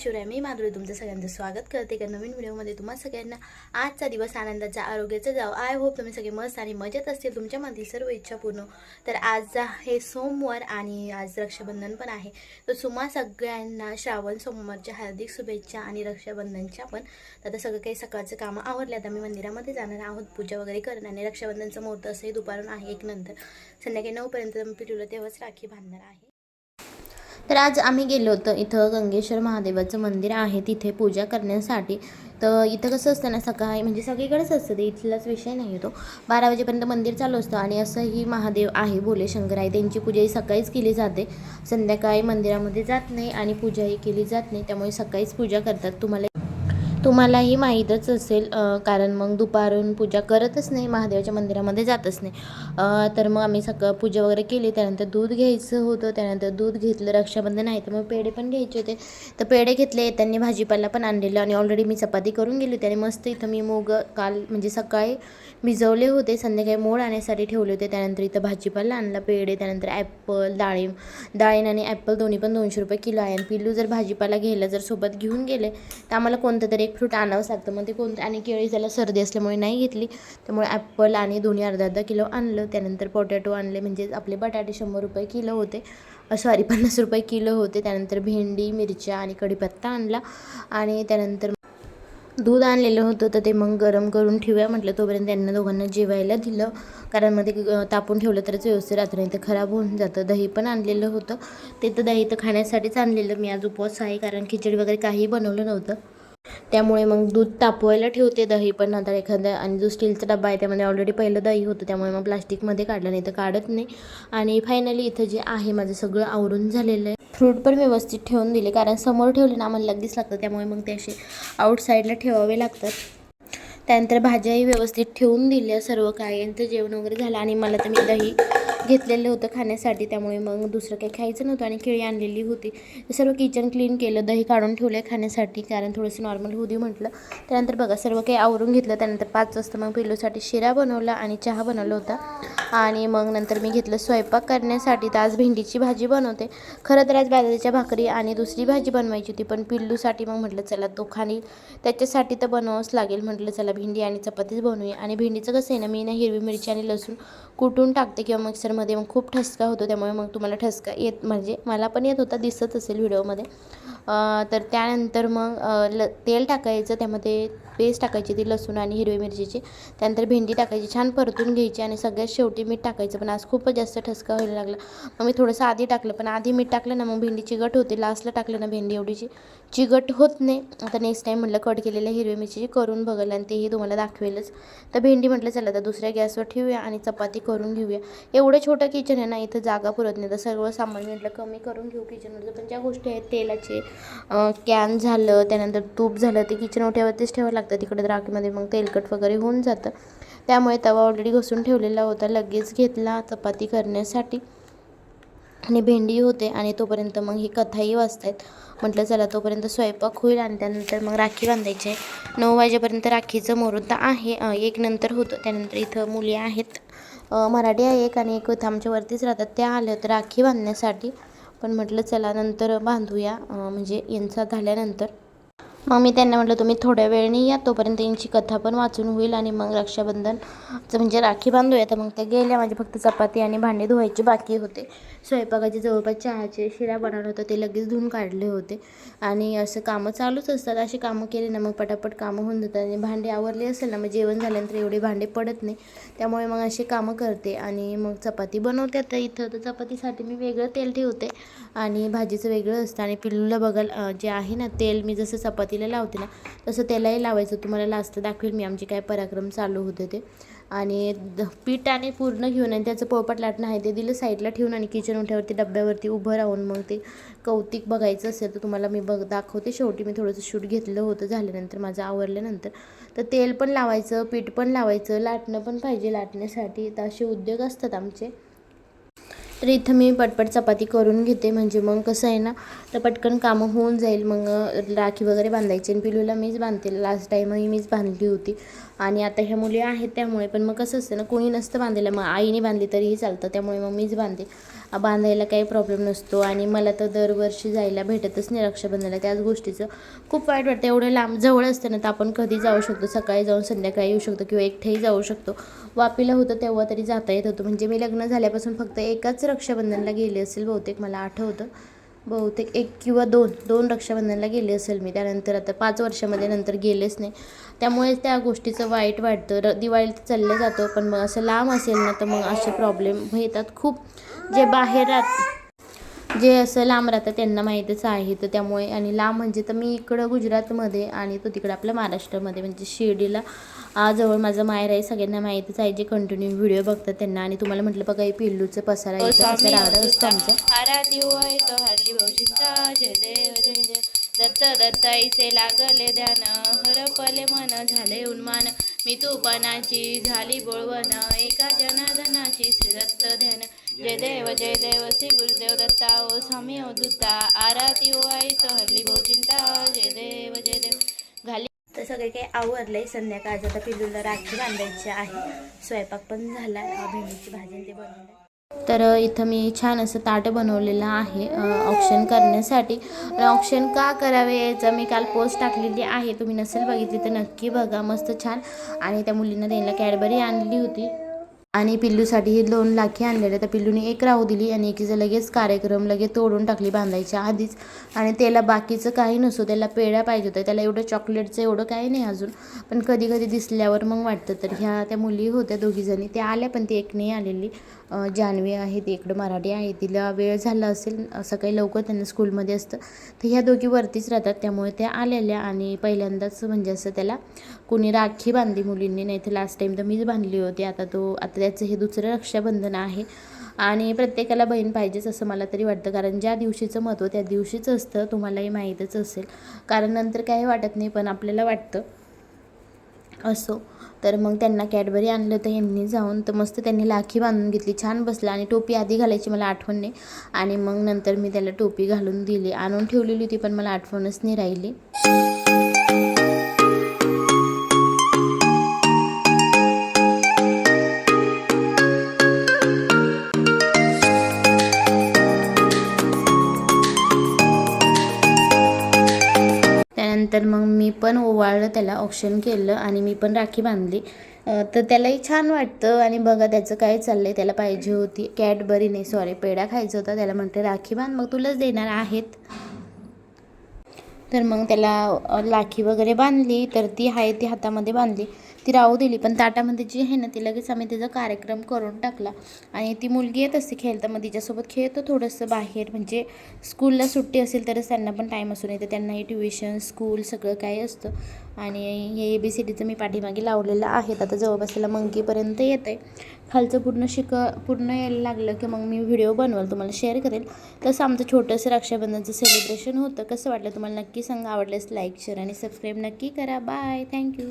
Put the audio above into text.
शिवराय मी माधुरी तुमचं सगळ्यांचं स्वागत करते. का नवीन व्हिडिओमध्ये तुम्हा सगळ्यांना आजचा दिवस आनंदाचा आरोग्याचा जाव. आय होप तुम्ही सगळे मस्त आणि मजेत असतील. तुमच्या सर्व इच्छा पूर्ण तर आज हे सोमवार आणि आज रक्षाबंधन पण आहे. तर सुमा सगळ्यांना श्रावण सोमवारच्या हार्दिक शुभेच्छा आणि रक्षाबंधनच्या पण. आता सगळं काही सकाळचं कामं आवरले. आता मी मंदिरामध्ये जाणार आहोत. पूजा वगैरे करणार आणि रक्षाबंधनचं मुहूर्त असंही दुपारून आहे एक नंतर. संध्याकाळी नऊपर्यंत मी पिटूला तेव्हाच राखी बांधणार आहे. तर आज आम्ही गेलो होतो इथं गंगेश्वर महादेवाचं मंदिर आहे तिथे पूजा करण्यासाठी. तर इथं कसं असतं ना सकाळी म्हणजे सगळीकडेच असतं ते इथलाच विषय नाही येतो बारा वाजेपर्यंत मंदिर चालू असतं आणि असंही महादेव आहे भोले शंकर आहे त्यांची पूजा ही सकाळीच केली जाते. संध्याकाळी मंदिरामध्ये जात नाही आणि पूजाही केली जात नाही त्यामुळे सकाळीच पूजा करतात. तुम्हाला तुम्हालाही माहीतच असेल कारण मग दुपारून पूजा करतच नाही महादेवाच्या मंदिरामध्ये जातच नाही. तर मग आम्ही सकाळ पूजा वगैरे केली त्यानंतर दूध घ्यायचं होतं त्यानंतर दूध घेतलं रक्षाबंधन आहे तर मग पेढे पण घ्यायचे होते. तर पेढे घेतले त्यांनी भाजीपाला पण आणलेलं आणि ऑलरेडी मी चपाती करून गेली होती आणि मस्त इथं मी मूग काल म्हणजे सकाळी भिजवले होते संध्याकाळी मोड आणण्यासाठी ठेवले होते. त्यानंतर इथं भाजीपाला आणला पेढे त्यानंतर ॲपल डाळिंब डाळिंब आणि ॲपल दोन्ही पण दोनशे रुपये किलो आहे. आणि पिल्लू जर भाजीपाला घ्यायला जर सोबत घेऊन गेले तर आम्हाला कोणतं तरी ग्रेपफ्रूट फ्रूट आणावंच लागतं. मग ते कोणतं आणि केळी त्याला सर्दी असल्यामुळे नाही घेतली. त्यामुळे ॲपल आणि दोन्ही अर्धा अर्धा किलो आणलं. त्यानंतर पोटॅटो आणले. म्हणजे आपले बटाटे शंभर रुपये किलो होते. सॉरी पन्नास रुपये किलो होते. त्यानंतर भेंडी मिरच्या आणि कढीपत्ता आणला. आणि त्यानंतर दूध आणलेलं होतं. तर ते मग गरम करून ठेवूया म्हटलं. तोपर्यंत त्यांना दोघांना जेवायला दिलं. कारण मग ते तापून ठेवलं तरच व्यवस्थित रात्री. नाही तर खराब होऊन जातं. दही पण आणलेलं होतं. ते तर दही तर खाण्यासाठीच आणलेलं. मी आज उपवास आहे. कारण खिचडी वगैरे काही बनवलं नव्हतं. त्यामुळे मग दूध तापवायला ठेवते दही पण नंतर एखादा आणि जो स्टीलचा डबा आहे त्यामध्ये ऑलरेडी पहिलं दही होतं त्यामुळे मग प्लास्टिकमध्ये काढलं नाही तर काढत नाही. आणि फायनली इथं जे आहे माझं सगळं आवरून झालेलं आहे. फ्रूट पण व्यवस्थित ठेवून दिले कारण समोर ठेवले ना आम्हाला लगेच लागतं त्यामुळे मग ते असे आउटसाईडला ठेवावे लागतात. त्यानंतर भाज्याही व्यवस्थित ठेवून दिल्या सर्व काय यांचं जेवण वगैरे झालं आणि मला तर मी दही घेतलेलं होतं खाण्यासाठी त्यामुळे मग दुसरं काही खायचं नव्हतं आणि केळी आणलेली होती. सर्व किचन क्लीन केलं दही काढून ठेवलं खाण्यासाठी कारण थोडंसं नॉर्मल होऊ दे म्हटलं. त्यानंतर बघा सर्व काही आवरून घेतलं. त्यानंतर पाच वाजता मग पिल्लूसाठी शिरा बनवला आणि चहा बनवला होता. आणि मग नंतर मी घेतलं स्वयंपाक करण्यासाठी. तर आज भेंडीची भाजी बनवते. खरं तर आज बाजरीच्या भाकरी आणि दुसरी भाजी बनवायची होती पण पिल्लूसाठी मग म्हटलं चला तो खाणी त्याच्यासाठी तर बनवावंच लागेल. म्हटलं चला भेंडी आणि चपातीच बनवूया. आणि भेंडीचं कसं आहे ना मी ना हिरवी मिरची आणि लसूण कुटून टाकते किंवा मग मिक्सरमध्ये मग खूप ठसका होतो त्यामुळे मग तुम्हाला ठसका येत म्हणजे मला पण येत होता दिसत असेल व्हिडिओमध्ये. तर त्यानंतर मग ल तेल टाकायचं त्यामध्ये पेस्ट टाकायची ती लसूण आणि हिरवी मिरचीची. त्यानंतर भेंडी टाकायची छान परतून घ्यायची आणि सगळ्यात शेवटी मीठ टाकायचं. पण आज खूपच जास्त ठसका व्हायला लागला. मग मी थोडंसं आधी टाकलं पण आधी मीठ टाकलं ना मग भेंडी चिगट होते. लास्टला टाकलं ना भेंडी एवढीची चिगट होत नाही. आता नेक्स्ट टाईम म्हटलं कट केलेल्या हिरवी मिरचीची करून बघायला आणि तेही तुम्हाला दाखवेलच. तर भेंडी म्हटलं चला तर दुसऱ्या गॅसवर ठेवूया आणि चपाती करून घेऊया. एवढं छोटं किचन आहे ना इथं जागा पुरत नाही. तर सर्व सामान म्हटलं कमी करून घेऊ किचनवरचं पण ज्या गोष्टी आहेत तेलाचे कॅन झालं त्यानंतर तूप झालं ते किचन ओट्यावरतीच ठेवावं लागतं. तिकडे राखीमध्ये मग तेलकट वगैरे होऊन जातं. त्यामुळे तवा ऑलरेडी घसून ठेवलेला होता. लगेच घेतला चपाती करण्यासाठी. आणि भेंडी होते आणि तोपर्यंत मग ही कथाही वाचतायत. म्हटलं चला तोपर्यंत स्वयंपाक होईल आणि त्यानंतर मग राखी बांधायची आहे. नऊ वाजेपर्यंत राखीचं मुहूर्त आहे. एक नंतर होतं. त्यानंतर इथं मुली आहेत. मराठी आहे एक आणि एक इथं आमच्या वरतीच राहतात. त्या आल्या होत्या राखी बांधण्यासाठी. पण म्हटलं चला नंतर बांधूया. म्हणजे यांचा झाल्यानंतर. मग मी त्यांना म्हटलं तुम्ही थोड्या वेळाने या तोपर्यंत यांची कथा पण वाचून होईल आणि मग रक्षाबंधनचं म्हणजे राखी बांधूया. तर मग त्या गेल्या माझी फक्त चपाती आणि भांडे धुवायचे बाकी होते. स्वयंपाकाचे जवळपास चहाचे शिरा बनवलं होतं ते लगेच धुवून काढले होते. आणि असं कामं चालूच असतात असे कामं केले ना मग पटापट कामं होऊन जातात आणि भांडे आवरले असेल ना मग जेवण झाल्यानंतर एवढे भांडे पडत नाही. त्यामुळे मग अशी कामं करते आणि मग चपाती बनवते. आता इथं तर चपातीसाठी मी वेगळं तेल ठेवते आणि भाजीचं वेगळं असतं आणि पिल्लूला बघाल जे आहे ना तेल मी जसं चपाती सुरुवातीला लावते ना तसं त्यालाही लावायचं. तुम्हाला लास्ट दाखवेल मी आमचे काय पराक्रम चालू होते ते. आणि द- पीठ आणि पूर्ण घेऊन आणि त्याचं पोळपाट लाटणं आहे ते दिलं साईडला ठेवून आणि किचन उठ्यावरती डब्यावरती उभं राहून मग ते कौतिक बघायचं असेल तर तुम्हाला मी बघ दाखवते. शेवटी मी थोडंसं शूट घेतलं होतं झाल्यानंतर माझं आवरल्यानंतर. तर तेल पण लावायचं पीठ पण लावायचं लाटणं पण पाहिजे लाटण्यासाठी. तर असे उद्योग असतात आमचे. तर इथं मी पटपट चपाती करून घेते म्हणजे मग कसं आहे ना तर पटकन कामं होऊन जाईल. मग राखी वगैरे बांधायची आणि पिलूला मीच बांधते. लास्ट टाईमही मीच बांधली होती. आणि आता ह्या मुली आहेत त्यामुळे पण मग कसं असतं ना कोणी नसतं बांधायला मग आईने बांधली तरीही चालतं त्यामुळे मग मीच बांधते. बांधायला काही प्रॉब्लेम नसतो. आणि मला तर दरवर्षी जायला भेटतच नाही रक्षाबंधनाला. त्याच गोष्टीचं खूप वाईट वाटतं. एवढं लांब जवळ असतं ना तर आपण कधी जाऊ शकतो. सकाळी जाऊन संध्याकाळी येऊ शकतो किंवा एकटेही जाऊ शकतो. वापीला होतं तेव्हा तरी जाता येत होतं. म्हणजे मी लग्न झाल्यापासून फक्त एकाच रक्षाबंधनला गेले असेल बहुतेक मला आठवतं. बहुतेक एक किंवा दोन दोन रक्षाबंधनला गेले असेल मी. त्यानंतर आता पाच वर्षामध्ये नंतर गेलेच नाही. त्यामुळे त्या गोष्टीचं वाईट वाटतं. र दिवाळीला चाललं जातं पण मग असं लांब असेल ना तर मग असे प्रॉब्लेम येतात खूप. जे बाहेर राहत जे असं लांब राहतं त्यांना माहीतच आहे. तर त्यामुळे आणि लांब म्हणजे तर मी इकडं गुजरातमध्ये आणि तो तिकडं आपल्या महाराष्ट्रामध्ये म्हणजे शिर्डीला जवळ माझं माहेर आहे सगळ्यांना माहितीच आहे जे कंटिन्यू व्हिडिओ बघतात त्यांना. आणि तुम्हाला म्हटलं बघा हे पिल्लूचं पसारा असं राहतं असतं आमचं देव जय दत्त दत्त लागले ध्यान. हरपले मन झाले उन्मान. मी तूपणाची झाली बोळवण. एका जनार्दनाची श्री दत्त ध्यान. जय देव जय देव श्री गुरुदेव दत्ता. ओ स्वामी ओ दुत्ता आराती होय तो हरली चिंता जय देव जय देव. सगळे काही आवरलंय. संध्याकाळचं आता पिलूला राखी बांधायची आहे. स्वयंपाक पण झाला. भेंडीची भाजी ते बनवलं तर इथं मी छान असं ताट बनवलेलं आहे ऑप्शन करण्यासाठी. ऑप्शन का करावे याचा मी काल पोस्ट टाकलेली आहे. तुम्ही नसेल बघितली तर नक्की बघा. मस्त छान. आणि त्या मुलींना त्यांना कॅडबरी आणली होती. आणि पिल्लूसाठी हे दोन लाखी आणलेले तर पिल्लूने एक राहू दिली आणि एकीचं लगेच कार्यक्रम लगेच तोडून टाकली बांधायच्या आधीच. आणि त्याला बाकीचं काही नसो त्याला पेढ्या पाहिजे होत्या. त्याला एवढं चॉकलेटचं एवढं काही नाही अजून. पण कधी कधी दिसल्यावर मग वाटतं तर ह्या त्या मुली होत्या दोघीजणी. त्या आल्या पण ती एक नाही आलेली. जान्हवी आहेत इकडं मराठी आहे तिला वेळ झाला असेल सकाळी लवकर त्यांना स्कूलमध्ये असतं. तर ह्या दोघी वरतीच राहतात त्यामुळे त्या आलेल्या आणि पहिल्यांदाच म्हणजे असं त्याला कुणी राखी बांधली मुलींनी नाही तर लास्ट टाईम तर मीच बांधली होती आता तो आता त्याचं हे दुसरं रक्षाबंधन आहे. आणि प्रत्येकाला बहीण पाहिजेच असं मला तरी वाटतं कारण ज्या दिवशीचं महत्त्व त्या दिवशीच असतं तुम्हालाही माहीतच असेल. कारण नंतर काही वाटत नाही पण आपल्याला वाटतं. असो. तर मग त्यांना कॅडबरी आणलं तर यांनी जाऊन. तर मस्त त्यांनी लाखी बांधून घेतली. छान बसला. आणि टोपी आधी घालायची मला आठवण नाही. आणि मग नंतर मी त्याला टोपी घालून दिली. आणून ठेवलेली होती पण मला आठवणच नाही राहिली. त्यानंतर मग मी पण ओवाळलं त्याला ऑप्शन केलं आणि मी पण राखी बांधली. तर त्यालाही छान वाटतं आणि बघा त्याचं काय चाललं आहे त्याला पाहिजे होती. कॅडबरी नाही सॉरी पेढा खायचा होता त्याला म्हणते राखी बांध मग तुलाच देणार आहेत. तर मग त्याला राखी लाखी वगैरे बांधली तर ती आहे ती हातामध्ये बांधली. ती राहू दिली. पण ताटामध्ये जी आहे ना ती लगेच आम्ही त्याचा कार्यक्रम करून टाकला. आणि ती मुलगी येत असते खेळता मग तिच्यासोबत खेळतो थोडंसं बाहेर. म्हणजे स्कूलला सुट्टी असेल तरच त्यांना पण टाईम असून येतं. त्यांनाही ट्युशन स्कूल सगळं काही असतं. आणि हे ए बी सी डीचं मी पाठीमागे लावलेलं आहेत आता जवळपास त्याला मंकीपर्यंत येतं आहे खालचं पूर्ण शिक पूर्ण यायला लागलं की मग मी व्हिडिओ बनवेल. तुम्हाला शेअर करेल. तसं आमचं छोटंसं रक्षाबंधनचं सेलिब्रेशन होतं. कसं वाटलं तुम्हाला नक्की सांगा. आवडल्यास लाईक शेअर आणि सबस्क्राईब नक्की करा. Bye thank you